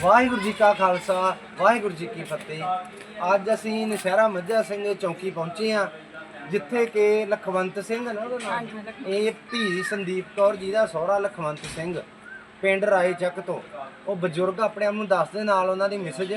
ਵਾਹਿਗੁਰੂ ਜੀ ਕਾ ਖਾਲਸਾ ਵਾਹਿਗੁਰੂ ਜੀ ਕੀ ਫਤਿਹ। ਅੱਜ ਅਸੀਂ ਨਸ਼ਹਿਰਾ ਮੱਝਾ ਸਿੰਘ ਚੌਂਕੀ ਪਹੁੰਚੇ ਆ ਜਿੱਥੇ ਕਿ ਲਖਵੰਤ ਸਿੰਘ ਨਾ ਉਹਦਾ ਨਾਮ। ਇਹ ਧੀ ਸੰਦੀਪ ਕੌਰ ਜੀ ਦਾ ਸਹੁਰਾ ਲਖਵੰਤ ਸਿੰਘ ਪਿੰਡ ਰਾਏ ਚੱਕ ਤੋਂ। ਉਹ ਬਜ਼ੁਰਗ ਆਪਣੇ ਆਪ ਨੂੰ ਦੱਸਦੇ ਨਾਲ ਉਹਨਾਂ ਦੀ ਮੈਸੇਜ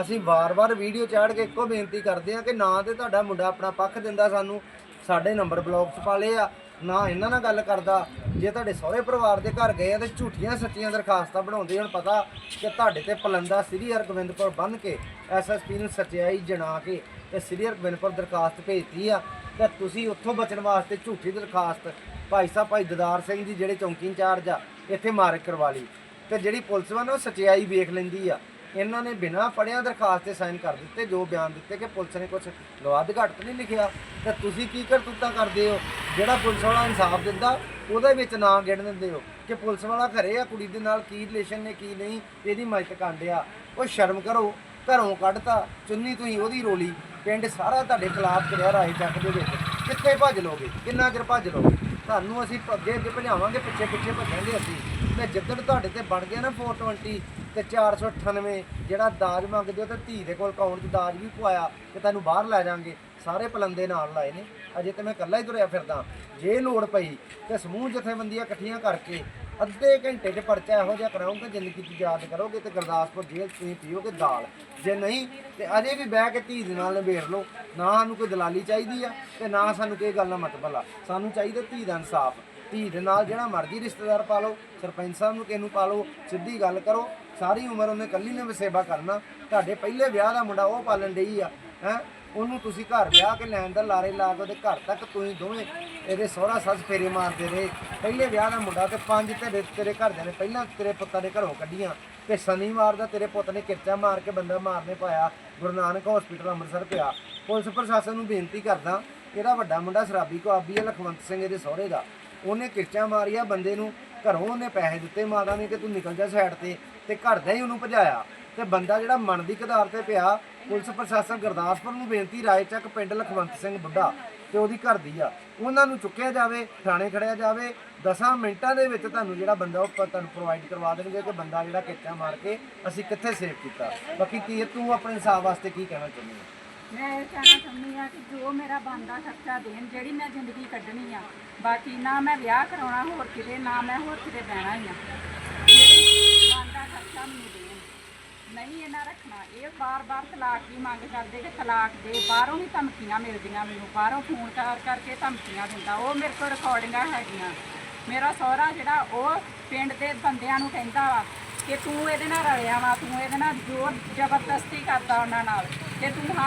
ਅਸੀਂ ਵਾਰ-ਵਾਰ ਵੀਡੀਓ ਚਾੜ ਕੇ ਇੱਕੋ ਬੇਨਤੀ ਕਰਦੇ ਆ ਕਿ ਨਾ ਤੇ ਤੁਹਾਡਾ ਮੁੰਡਾ ਆਪਣਾ ਪੱਖ ਦਿੰਦਾ ਸਾਨੂੰ। ਸਾਡੇ ਨੰਬਰ ਬਲੌਕ 'ਚ ਪਾ ਲਏ ਆ ਨਾ ਇਹਨਾਂ ਨਾਲ ਗੱਲ ਕਰਦਾ, ਜੇ ਤੁਹਾਡੇ ਸਹੁਰੇ ਪਰਿਵਾਰ ਦੇ ਘਰ ਗਏ ਆ ਤੇ ਝੂਠੀਆਂ ਸੱਚੀਆਂ ਦਰਖਾਸਤਾਂ ਬਣਾਉਂਦੇ ਹੁਣ, ਪਤਾ ਕਿ ਤੁਹਾਡੇ ਤੇ ਪਲੰਦਾ ਸ੍ਰੀ ਹਰਗੋਬਿੰਦਪੁਰ ਬੰਨ ਕੇ ਐਸਐਸਪੀ ਨੂੰ ਸੱਚਾਈ ਜਣਾ ਕੇ ਤੇ ਸ੍ਰੀ ਹਰਗੋਬਿੰਦਪੁਰ ਦਰਖਾਸਤ ਭੇਜਤੀ ਆ। ਤੇ ਤੁਸੀਂ ਉੱਥੋਂ ਬਚਣ ਵਾਸਤੇ ਝੂਠੀ ਦਰਖਾਸਤ ਭਾਈ ਸਾਹਿਬ, ਭਾਈ ਦਦਾਰ ਸਿੰਘ ਜੀ, ਜਿਹੜੇ ਚੌਂਕੀ ਇੰਚਾਰਜ ਆ, ਇੱਥੇ ਮਾਰਕ ਕਰਵਾ ਲਈ। ਤੇ ਜਿਹੜੀ ਪੁਲਿਸ ਵਾ ਨਾ, ਉਹ ਸੱਚਾਈ ਵੇਖ ਲੈਂਦੀ ਆ। ਇਹਨਾਂ ਨੇ ਬਿਨਾਂ ਪੜਿਆਂ ਦਰਖਾਸਤ ਤੇ ਸਾਈਨ ਕਰ ਦਿੱਤੇ, ਜੋ ਬਿਆਨ ਦਿੱਤੇ ਕਿ ਪੁਲਿਸ ਨੇ ਕੁਝ ਲਵਾਦ ਘੱਟ ਨਹੀਂ ਲਿਖਿਆ। ਤਾਂ ਤੁਸੀਂ ਕੀ ਕਰਤੂਤਾਂ ਕਰਦੇ ਹੋ? ਜਿਹੜਾ ਪੁਲਿਸ ਵਾਲਾ ਇਨਸਾਫ ਦਿੰਦਾ, ਉਹਦੇ ਵਿੱਚ ਨਾਂ ਗਿਣ ਦਿੰਦੇ ਹੋ ਕਿ ਪੁਲਿਸ ਵਾਲਾ ਘਰੇ ਆ, ਕੁੜੀ ਦੇ ਨਾਲ ਕੀ ਰਿਲੇਸ਼ਨ ਨੇ, ਕੀ ਨਹੀਂ, ਇਹਦੀ ਮਦਦ ਕਾਂਡਿਆ ਉਹ ਸ਼ਰਮ ਕਰੋ, ਘਰੋਂ ਕੱਢਤਾ, ਚੁੰਨੀ ਤੁਸੀਂ ਉਹਦੀ ਰੋਲੀ। ਪਿੰਡ ਸਾਰਾ ਤੁਹਾਡੇ ਖਿਲਾਫ ਕਰਿਆ, ਰਾਏ ਚੱਕ ਦੇ ਵਿੱਚ ਕਿੱਥੇ ਭੱਜ ਲੋਗੇ? ਕਿੰਨਾ ਚਿਰ ਭੱਜ ਲੋਗੇ? ਤੁਹਾਨੂੰ ਅਸੀਂ ਅੱਗੇ ਅੱਗੇ ਭਜਾਵਾਂਗੇ, ਪਿੱਛੇ ਪਿੱਛੇ ਭੱਜਾਂਗੇ ਅਸੀਂ। ਤੇ ਜਿੱਦਣ ਤੁਹਾਡੇ ਤੇ ਬਣ ਗਿਆ ਨਾ 420 ਤੇ 498 ਜਿਹੜਾ ਦਾਜ ਮੰਗਦੇ ਹੋ ਤੇ ਧੀ ਦੇ ਕੋਲ ਅਕਾਊਂਟ 'ਚ ਦਾਜ ਵੀ ਪਵਾਇਆ ਤੇ ਤੁਹਾਨੂੰ ਬਾਹਰ ਲੈ ਜਾਾਂਗੇ ਸਾਰੇ ਪਲੰਦੇ ਨਾਲ ਲਾਏ ਨੇ। ਅਜੇ ਤੇ ਮੈਂ ਇਕੱਲਾ ਹੀ ਤੁਰਿਆ ਫਿਰਦਾ। ਜੇ ਲੋੜ ਪਈ ਤੇ ਸਮੂਹ ਜਥੇਬੰਦੀਆਂ ਇਕੱਠੀਆਂ ਕਰਕੇ ਅੱਧੇ ਘੰਟੇ 'ਚ ਪਰਚਾ ਇਹੋ ਜਿਹਾ ਕਰਾਉਂਗੇ ਜ਼ਿੰਦਗੀ 'ਚ ਯਾਦ ਕਰੋਗੇ ਤੇ ਗੁਰਦਾਸਪੁਰ ਜੇਲ੍ਹ 'ਚ ਤੁਸੀਂ ਪੀਓਗੇ ਦਾਲ। ਜੇ ਨਹੀਂ, ਤੇ ਅਜੇ ਵੀ ਬਹਿ ਕੇ ਧੀ ਦੇ ਨਾਲ ਨਿਬੇੜ ਲਓ। ਨਾ ਸਾਨੂੰ ਕੋਈ ਦਲਾਲੀ ਚਾਹੀਦੀ ਆ, ਤੇ ਨਾ ਸਾਨੂੰ ਕੋਈ ਗੱਲ ਨਾਲ ਮਤਲਬ ਆ। ਸਾਨੂੰ ਚਾਹੀਦਾ ਧੀ ਦਾ ਇਨਸਾਫ। ਧੀ ਦੇ ਨਾਲ ਜਿਹੜਾ ਮਰਜ਼ੀ ਰਿਸ਼ਤੇਦਾਰ ਪਾ ਲਓ ਸਰਪੰਚ ਸਾਹਿਬ ਨੂੰ ਕਿਹਨੂੰ ਪਾ ਲਓ ਸਿੱਧੀ ਗੱਲ ਕਰੋ, ਸਾਰੀ ਉਮਰ ਉਹਨੇ ਕੱਲੀ ਨੇ ਵਸੇਬਾ ਕਰਨਾ। ਤੁਹਾਡੇ ਪਹਿਲੇ ਵਿਆਹ ਦਾ ਮੁੰਡਾ ਉਹ ਪਾਲਣ ਡਈ ਆ, ਹੈ? ਉਹਨੂੰ ਤੁਸੀਂ ਘਰ ਵਿਆਹ ਕੇ ਲੈਣ ਦਾ ਲਾਰੇ ਲਾ ਕੇ ਉਹਦੇ ਘਰ ਤੱਕ ਤੁਸੀਂ ਦੋਵੇਂ ਇਹਦੇ ਸਹੁਰਾ ਸੱਸ ਫੇਰੇ ਮਾਰਦੇ ਰਹੇ। ਪਹਿਲੇ ਵਿਆਹ ਦਾ ਮੁੰਡਾ ਤੇ ਪੰਜ ਤੇਰੇ ਤੇਰੇ ਘਰਦਿਆਂ ਨੇ ਪਹਿਲਾਂ ਤੇਰੇ ਪੁੱਤਾਂ ਦੇ ਘਰੋਂ ਕੱਢੀਆਂ ਤੇ ਸ਼ਨੀਵਾਰ ਦਾ ਤੇਰੇ ਪੁੱਤ ਨੇ ਕਿਰਚਾ ਮਾਰ ਕੇ ਬੰਦਾ ਮਾਰਨੇ ਪਾਇਆ, ਗੁਰੂ ਨਾਨਕ ਹਸਪੀਟਲ ਅੰਮ੍ਰਿਤਸਰ ਪਿਆ। ਪੁਲਿਸ ਪ੍ਰਸ਼ਾਸਨ ਨੂੰ ਬੇਨਤੀ ਕਰਦਾ, ਇਹਦਾ ਵੱਡਾ ਮੁੰਡਾ ਸ਼ਰਾਬੀ ਕੁਆਬੀ ਹੈ, ਲਖਵੰਤ ਸਿੰਘ ਇਹਦੇ ਸਹੁਰੇ ਦਾ। ਉਹਨੇ ਕਿਰਚਾ ਮਾਰਿਆ ਬੰਦੇ ਨੂੰ, ਘਰੋਂ ਉਹਨੇ ਪੈਸੇ ਦਿੱਤੇ ਮਾਤਾ ਨੇ ਕਿ ਤੂੰ ਨਿਕਲ ਜਾ ਸਾਈਡ ਤੇ ਤੇ ਘਰ ਦਾ ਹੀ ਉਹਨੂੰ ਭਜਾਇਆ। ਤੇ ਬੰਦਾ ਜਿਹੜਾ ਮਨ ਦੀ ਕਧਾਰ ਤੇ ਪਿਆ, ਪੁਲਿਸ ਪ੍ਰਸ਼ਾਸਨ ਗੁਰਦਾਸਪੁਰ ਨੂੰ ਬੇਨਤੀ, ਰਾਏ ਪਿੰਡ ਲਖਵੰਤ ਸਿੰਘ ਬੁੱਢਾ ਤੇ ਉਹਦੀ ਘਰ ਦੀ ਆ। ਉਹਨਾਂ ਨੂੰ ਚੁੱਕਿਆ ਜਾਵੇ, ਥਾਣੇ ਖੜਿਆ ਜਾਵੇ 10 ਮਿੰਟਾਂ ਦੇ ਵਿੱਚ ਤੁਹਾਨੂੰ ਜਿਹੜਾ ਬੰਦਾ ਉਹ ਤੁਹਾਨੂੰ ਪ੍ਰੋਵਾਈਡ ਕਰਵਾ ਦੇਣਗੇ ਕਿ ਬੰਦਾ ਜਿਹੜਾ ਕਿੱਚਾ ਮਾਰ ਕੇ ਅਸੀਂ ਕਿੱਥੇ ਸੇਵ ਕੀਤਾ। ਬਾਕੀ ਕੀ ਤੂੰ ਆਪਣੇ ਹਿਸਾਬ ਵਾਸਤੇ ਕੀ ਕਹਿਣਾ ਚਾਹੁੰਦੀ ਹੈ? ਮੈਂ ਇਹ ਕਹਿਣਾ ਚਾਹੁੰਦੀ ਆ ਕਿ ਜੋ ਮੇਰਾ ਬਣਦਾ ਖਰਚਾ ਦੇਣ, ਜਿਹੜੀ ਮੈਂ ਜ਼ਿੰਦਗੀ ਕੱਢਣੀ ਆ, ਬਾਕੀ ਨਾ ਮੈਂ ਵਿਆਹ ਕਰਾਉਣਾ ਹੋਰ ਕਿਤੇ, ਨਾ ਮੈਂ ਹੋਰ ਕਿਤੇ ਬਹਿਣਾ ਹੀ ਆ। ਜਿਹੜੀ ਬਣਦਾ ਖਰਚਾ ਮੈਨੂੰ ਦੇਣ। ਨਹੀਂ ਇਹਨਾਂ ਰੱਖਣਾ। ਇਹ ਬਾਰ-ਬਾਰ ਤਲਾਕ ਦੀ ਮੰਗ ਕਰਦੇ ਕਿ ਤਲਾਕ ਦੇ ਬਾਹਰੋਂ ਵੀ ਧਮਕੀਆਂ ਮਿਲਦੀਆਂ ਮੈਨੂੰ। ਬਾਹਰੋਂ ਫੋਨ ਕਰ ਕਰਕੇ ਧਮਕੀਆਂ ਦਿੰਦਾ। ਉਹ ਮੇਰੇ ਕੋਲ ਰਿਕਾਰਡਿੰਗਾਂ ਹੈਗੀਆਂ। ਮੇਰਾ ਸਹੁਰਾ ਜਿਹੜਾ, ਉਹ ਪਿੰਡ ਦੇ ਬੰਦਿਆਂ ਨੂੰ ਕਹਿੰਦਾ ਵਾ ਕਿ ਤੂੰ ਇਹਦੇ ਨਾਲ ਰਲਿਆ ਵਾ, ਤੂੰ ਇਹਦੇ ਨਾਲ ਜ਼ੋਰ ਜ਼ਬਰਦਸਤੀ ਕਰਦਾ ਉਹਨਾਂ ਨਾਲ। ਕਿ ਤੂੰ